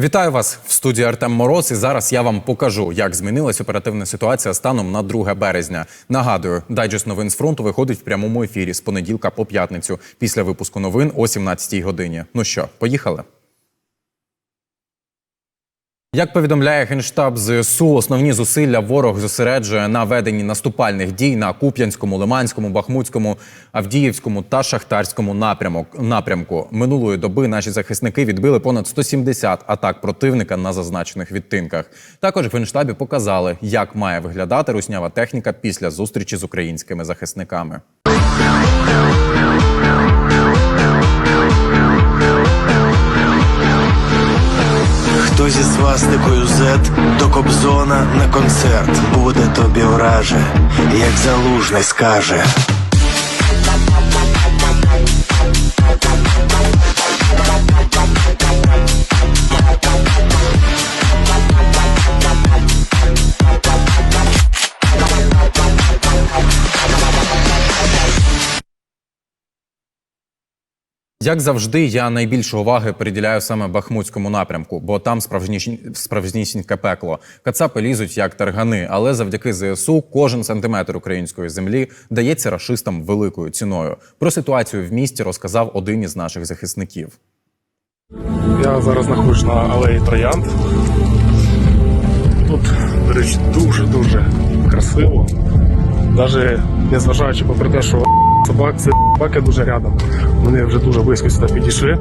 Вітаю вас в студії Артем Мороз. І зараз я вам покажу, як змінилась оперативна ситуація станом на 2 березня. Нагадую, дайджест новин з фронту виходить в прямому ефірі з понеділка по п'ятницю після випуску новин о 17 годині. Ну що, поїхали? Як повідомляє генштаб ЗСУ, основні зусилля ворог зосереджує на веденні наступальних дій на Куп'янському, Лиманському, Бахмутському, Авдіївському та Шахтарському напрямок напрямку. Минулої доби наші захисники відбили понад 170 атак противника на зазначених відтинках. Також в генштабі показали, як має виглядати руснява техніка після зустрічі з українськими захисниками. Свастикою Z до Кобзона на концерт буде тобі враже, як залужний скаже. Як завжди, я найбільше уваги приділяю саме Бахмутському напрямку, бо там справжніш... справжнісіньке пекло. Кацапи лізуть як таргани, але завдяки ЗСУ кожен сантиметр української землі дається рашистам великою ціною. Про ситуацію в місті розказав один із наших захисників. Я зараз знаходжусь на алеї Троянд. Тут, до речі, дуже-дуже красиво. Навіть незважаючи попри те, що собак, це собаки дуже рядом. Вони вже дуже близько сюди підійшли.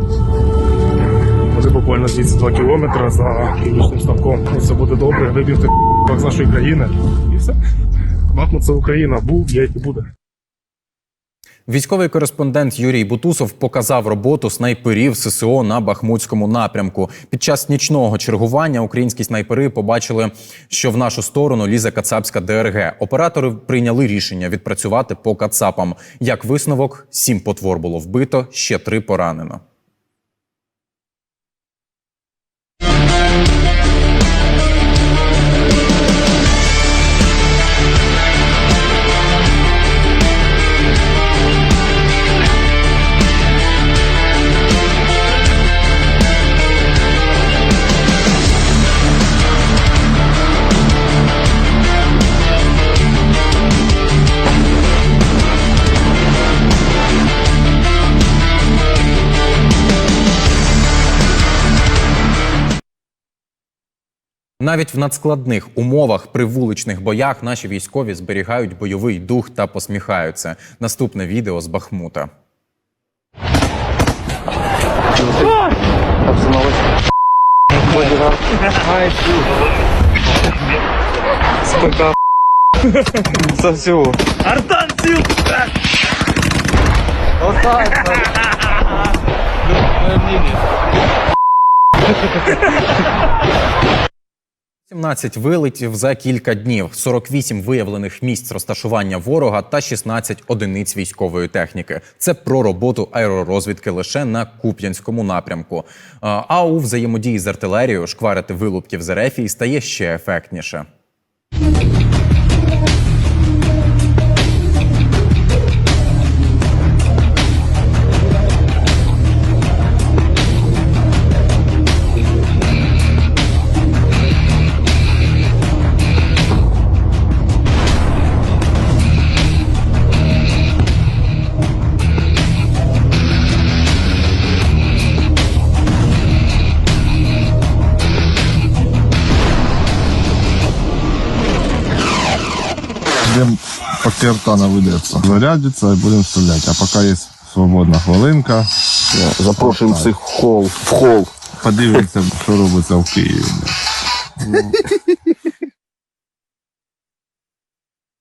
Вони буквально звідси 2 кілометри за північним ставком. Ну, Це буде добре, вибігти з нашої країни. І все. Бахмут це Україна, був, є і буде. Військовий кореспондент Юрій Бутусов показав роботу снайперів ССО на Бахмутському напрямку. Під час нічного чергування українські снайпери побачили, що в нашу сторону лізе кацапська ДРГ. Оператори прийняли рішення відпрацювати по кацапам. Як висновок, сім потвор було вбито, ще три поранено. Навіть в надскладних умовах при вуличних боях наші військові зберігають бойовий дух та посміхаються. Наступне відео з Бахмута. Со всего. Артан сіл! 17 вилетів за кілька днів, 48 виявлених місць розташування ворога та 16 одиниць військової техніки. Це про роботу аеророзвідки лише на Куп'янському напрямку. А у взаємодії з артилерією шкварити вилупків з Ерефії стає ще ефектніше. Ждем, поки Артана видеться. Зарядиться і будемо стріляти. А поки є свободна хвилинка, Запрошуємо всіх в хол. В хол. подивимося, що робиться в Києві.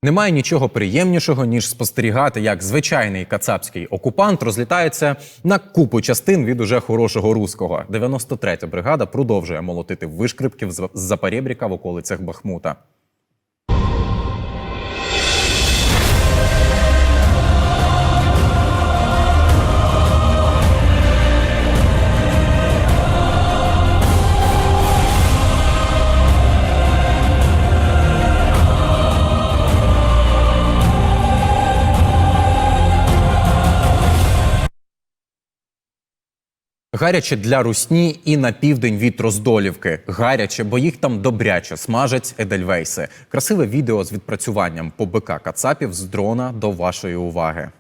Немає нічого приємнішого, ніж спостерігати, як звичайний кацапський окупант розлітається на купу частин від уже хорошого руського. 93-я бригада продовжує молотити вишкрипків з Запорєбріка в околицях Бахмута. Гаряче для русні і на південь від Роздолівки. Гаряче, бо їх там добряче смажать едельвейси. Красиве відео з відпрацюванням по БК Кацапів з дрона до вашої уваги.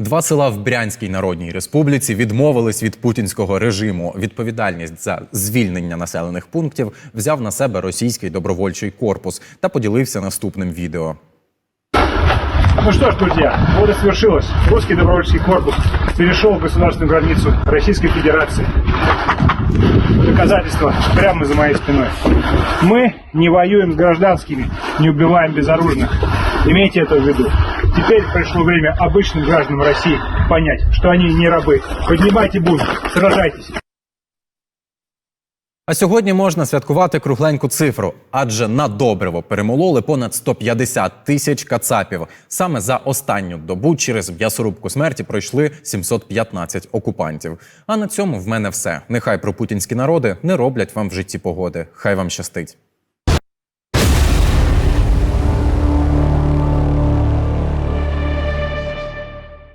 Два села в Брянській Народній Республіці відмовились від путінського режиму. Відповідальність за звільнення населених пунктів взяв на себе російський добровольчий корпус та поділився наступним відео. Ну что ж, друзья, вот и свершилось. Русский добровольческий корпус перешел государственную границу Российской Федерации. Доказательства прямо за моей спиной. Мы не воюем с гражданскими, не убиваем безоружных. Имейте это в виду. Теперь пришло время обычным гражданам России понять, что они не рабы. Поднимайте бунт, сражайтесь. А сьогодні можна святкувати кругленьку цифру, адже на добриво перемололи понад 150 тисяч кацапів. Саме за останню добу через м'ясорубку смерті пройшли 715 окупантів. А на цьому в мене все. Нехай про путінські народи не роблять вам в житті погоди. Хай вам щастить.